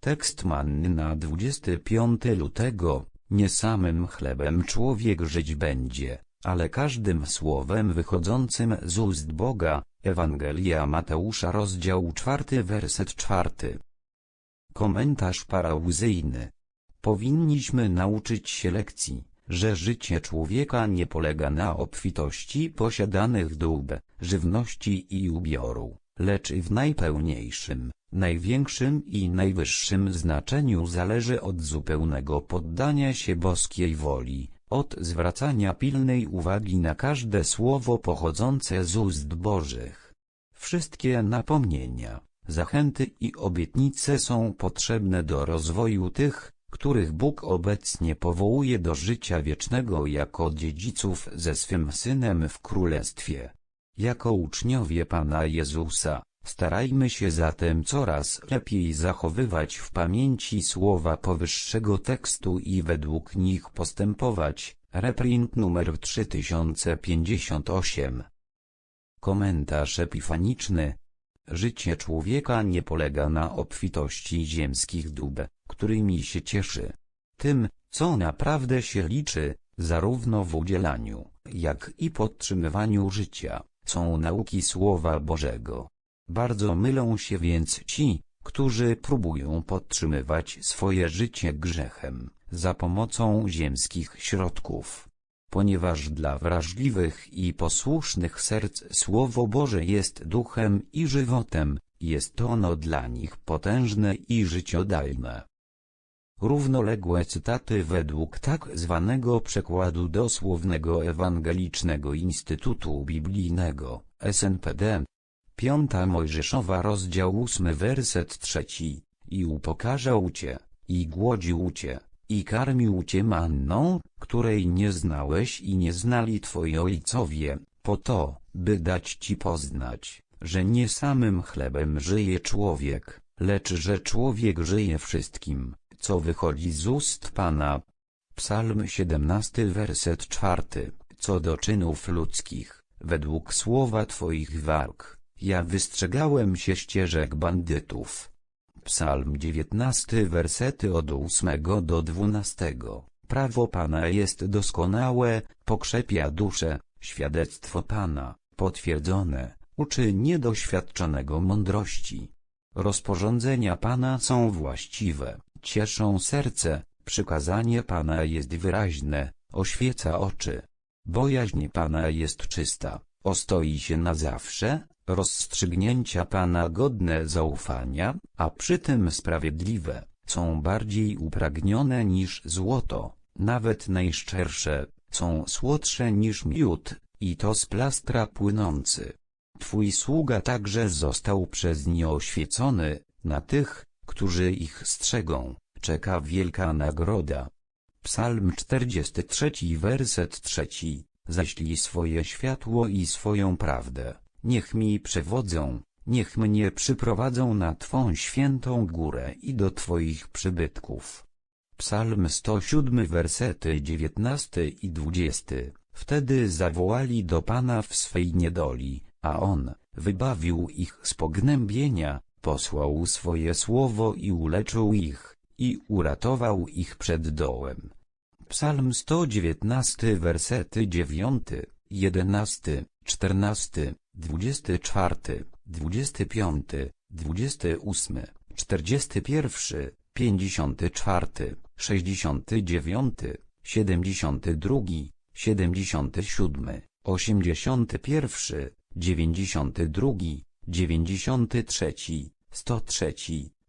Tekst manny na 25 lutego. Nie samym chlebem człowiek żyć będzie, ale każdym słowem wychodzącym z ust Boga. Ewangelia Mateusza rozdział 4 werset 4. Komentarz parauzyjny. Powinniśmy nauczyć się lekcji, że życie człowieka nie polega na obfitości posiadanych dóbr, żywności i ubioru, lecz w najpełniejszym, największym i najwyższym znaczeniu zależy od zupełnego poddania się boskiej woli, od zwracania pilnej uwagi na każde słowo pochodzące z ust Bożych. Wszystkie napomnienia, zachęty i obietnice są potrzebne do rozwoju tych, których Bóg obecnie powołuje do życia wiecznego jako dziedziców ze swym Synem w Królestwie. Jako uczniowie Pana Jezusa, starajmy się zatem coraz lepiej zachowywać w pamięci słowa powyższego tekstu i według nich postępować. Reprint numer 3058 Komentarz epifaniczny Życie człowieka nie polega na obfitości ziemskich dóbr, którymi się cieszy. Tym, co naprawdę się liczy, zarówno w udzielaniu, jak i podtrzymywaniu życia, są nauki Słowa Bożego. Bardzo mylą się więc ci, którzy próbują podtrzymywać swoje życie grzechem, za pomocą ziemskich środków. Ponieważ dla wrażliwych i posłusznych serc Słowo Boże jest duchem i żywotem, jest ono dla nich potężne i życiodajne. Równoległe cytaty według tak zwanego przekładu dosłownego Ewangelicznego Instytutu Biblijnego, SNPD. Piąta Mojżeszowa rozdział ósmy werset trzeci. I upokarzał cię, i głodził cię, i karmił cię manną, której nie znałeś i nie znali twoi ojcowie, po to, by dać ci poznać, że nie samym chlebem żyje człowiek, lecz że człowiek żyje wszystkim, co wychodzi z ust Pana. Psalm 17 werset 4 Co do czynów ludzkich, według słowa Twoich warg, ja wystrzegałem się ścieżek bandytów. Psalm 19 wersety od 8 do 12 Prawo Pana jest doskonałe, pokrzepia duszę, świadectwo Pana, potwierdzone, uczy niedoświadczonego mądrości. Rozporządzenia Pana są właściwe, cieszą serce, przykazanie Pana jest wyraźne, oświeca oczy. Bojaźń Pana jest czysta, ostoi się na zawsze, rozstrzygnięcia Pana godne zaufania, a przy tym sprawiedliwe, są bardziej upragnione niż złoto, nawet najszczersze, są słodsze niż miód, i to z plastra płynący. Twój sługa także został przez nie oświecony, na tych, którzy ich strzegą, czeka wielka nagroda. Psalm 43 werset 3 Zaślij swoje światło i swoją prawdę, niech mi przewodzą, niech mnie przyprowadzą na Twą świętą górę i do Twoich przybytków. Psalm 107 wersety 19 i 20 Wtedy zawołali do Pana w swej niedoli, a On, wybawił ich z pognębienia, posłał swoje słowo i uleczył ich, i uratował ich przed dołem. Psalm 119 wersety 9, 11, 14, 24, 25, 28, 41, 54, 69, 72, 77, 81, 92, 93, 103,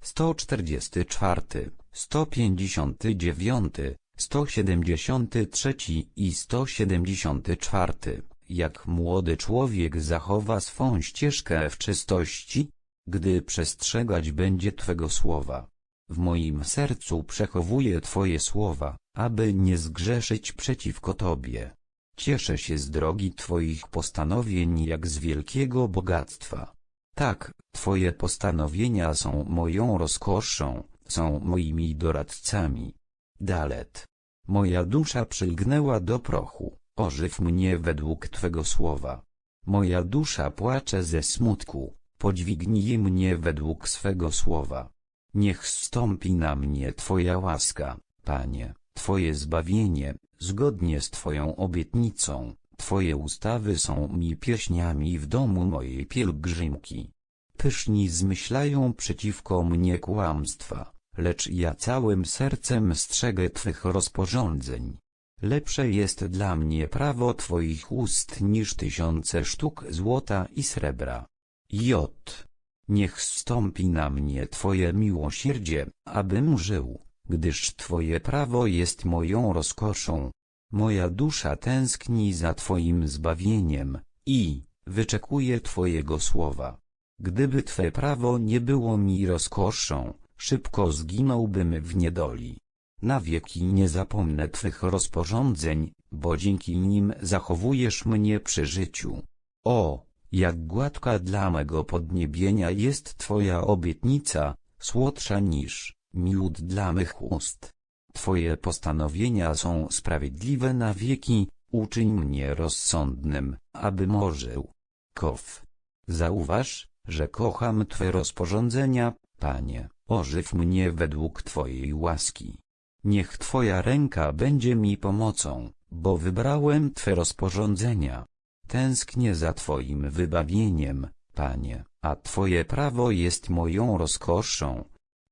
144, 159, 173 i 174. Jak młody człowiek zachowa swą ścieżkę w czystości, gdy przestrzegać będzie Twego słowa. W moim sercu przechowuję Twoje słowa, aby nie zgrzeszyć przeciwko Tobie. Cieszę się z drogi Twoich postanowień jak z wielkiego bogactwa. Tak, Twoje postanowienia są moją rozkoszą, są moimi doradcami. Dalet. Moja dusza przylgnęła do prochu, ożyw mnie według Twego słowa. Moja dusza płacze ze smutku, podźwignij mnie według swego słowa. Niech zstąpi na mnie Twoja łaska, Panie, Twoje zbawienie, zgodnie z Twoją obietnicą, Twoje ustawy są mi pieśniami w domu mojej pielgrzymki. Pyszni zmyślają przeciwko mnie kłamstwa, lecz ja całym sercem strzegę Twych rozporządzeń. Lepsze jest dla mnie prawo Twoich ust niż tysiące sztuk złota i srebra. J. Niech zstąpi na mnie Twoje miłosierdzie, abym żył, gdyż Twoje prawo jest moją rozkoszą. Moja dusza tęskni za Twoim zbawieniem i wyczekuje Twojego słowa. Gdyby Twe prawo nie było mi rozkoszą, szybko zginąłbym w niedoli. Na wieki nie zapomnę Twych rozporządzeń, bo dzięki nim zachowujesz mnie przy życiu. O, jak gładka dla mego podniebienia jest Twoja obietnica, słodsza niż miód dla mych ust. Twoje postanowienia są sprawiedliwe na wieki, uczyń mnie rozsądnym, abym żył. Kow. Zauważ, że kocham Twe rozporządzenia, Panie, ożyw mnie według Twojej łaski. Niech Twoja ręka będzie mi pomocą, bo wybrałem Twe rozporządzenia. Tęsknię za Twoim wybawieniem, Panie, a Twoje prawo jest moją rozkoszą.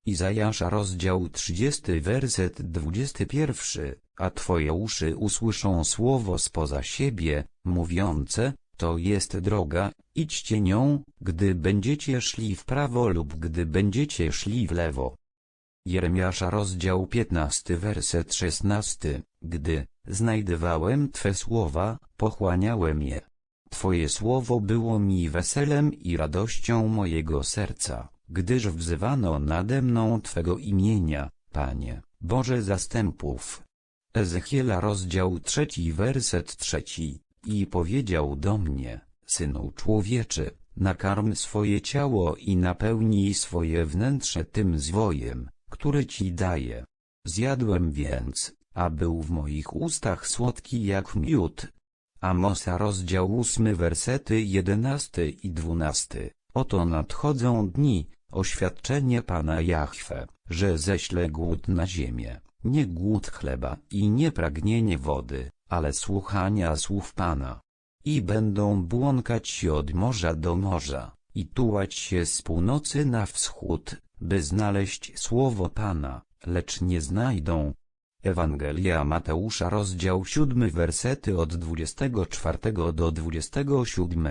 Izajasza rozdział 30 werset 21, a Twoje uszy usłyszą słowo spoza siebie, mówiące, to jest droga, idźcie nią, gdy będziecie szli w prawo lub gdy będziecie szli w lewo. Jeremiasza rozdział 15 werset 16, gdy znajdywałem Twe słowa, pochłaniałem je. Twoje słowo było mi weselem i radością mojego serca, gdyż wzywano nade mną Twego imienia, Panie, Boże zastępów. Ezechiela rozdział trzeci werset trzeci, i powiedział do mnie, Synu człowieczy, nakarm swoje ciało i napełnij swoje wnętrze tym zwojem, który Ci daję. Zjadłem więc, a był w moich ustach słodki jak miód. Amosa rozdział ósmy wersety jedenasty i dwunasty. Oto nadchodzą dni, oświadczenie Pana Jahwe, że ześlę głód na ziemię, nie głód chleba i nie pragnienie wody, ale słuchania słów Pana. I będą błąkać się od morza do morza, i tułać się z północy na wschód, by znaleźć słowo Pana, lecz nie znajdą. Ewangelia Mateusza rozdział 7 wersety od 24 do 27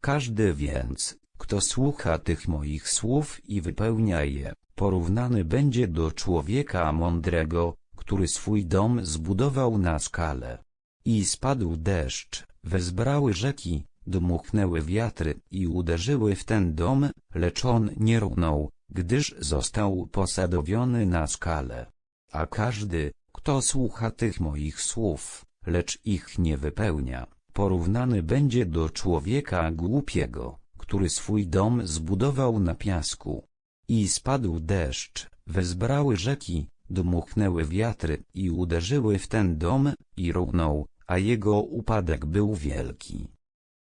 Każdy więc, kto słucha tych moich słów i wypełnia je, porównany będzie do człowieka mądrego, który swój dom zbudował na skale. I spadł deszcz, wezbrały rzeki, dmuchnęły wiatry i uderzyły w ten dom, lecz on nie runął, gdyż został posadowiony na skale. A każdy, kto słucha tych moich słów, lecz ich nie wypełnia, porównany będzie do człowieka głupiego, który swój dom zbudował na piasku. I spadł deszcz, wezbrały rzeki, dmuchnęły wiatry i uderzyły w ten dom, i runął, a jego upadek był wielki.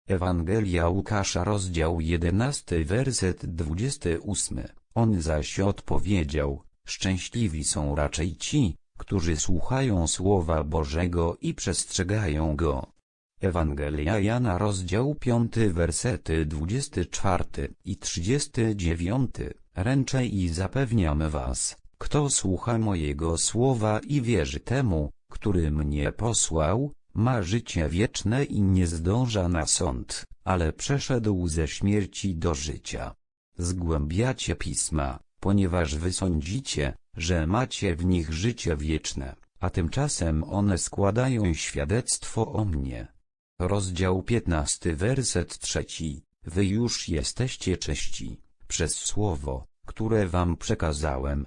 Ewangelia Łukasza rozdział 11 werset 28 On zaś odpowiedział, szczęśliwi są raczej ci, którzy słuchają Słowa Bożego i przestrzegają go. Ewangelia Jana rozdział 5 wersety 24 i 39 Ręczę i zapewniam was, kto słucha mojego słowa i wierzy temu, który mnie posłał, ma życie wieczne i nie zdąża na sąd, ale przeszedł ze śmierci do życia. Zgłębiacie pisma, ponieważ wy sądzicie, że macie w nich życie wieczne, a tymczasem one składają świadectwo o mnie. Rozdział 15 werset trzeci. Wy już jesteście czyści, przez słowo, które wam przekazałem.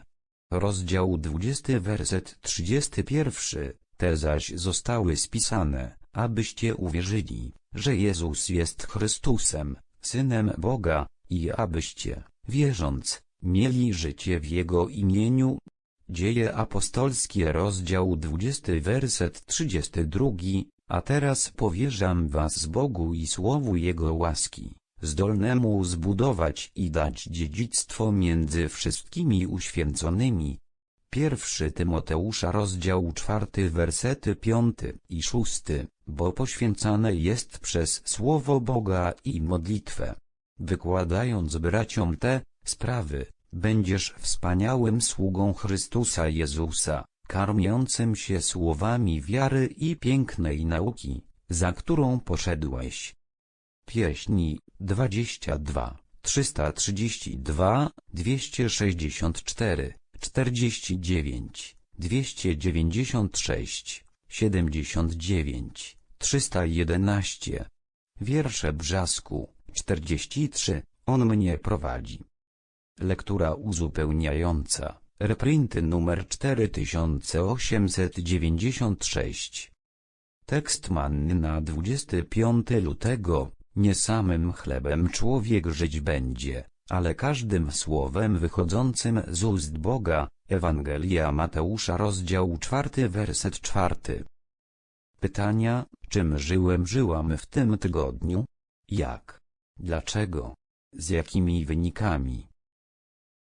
Rozdział 20 werset 31. Te zaś zostały spisane, abyście uwierzyli, że Jezus jest Chrystusem, Synem Boga, i abyście, wierząc, mieli życie w Jego imieniu. Dzieje apostolskie rozdział 20 werset 32, a teraz powierzam was Bogu i słowu Jego łaski, zdolnemu zbudować i dać dziedzictwo między wszystkimi uświęconymi. Pierwszy Tymoteusza rozdział czwarty wersety piąty i szósty, bo poświęcane jest przez Słowo Boga i modlitwę. Wykładając braciom te sprawy, będziesz wspaniałym sługą Chrystusa Jezusa, karmiącym się słowami wiary i pięknej nauki, za którą poszedłeś. Pieśni 22, 332, 264, 49, 296, 79, 311. Wiersze Brzasku 43. On mnie prowadzi. Lektura uzupełniająca. Reprinty numer 4896. Tekst manny na 25 lutego. Nie samym chlebem człowiek żyć będzie, ale każdym słowem wychodzącym z ust Boga. Ewangelia Mateusza rozdział 4 werset 4. Pytania, czym żyłem żyłam w tym tygodniu? Jak? Dlaczego? Z jakimi wynikami?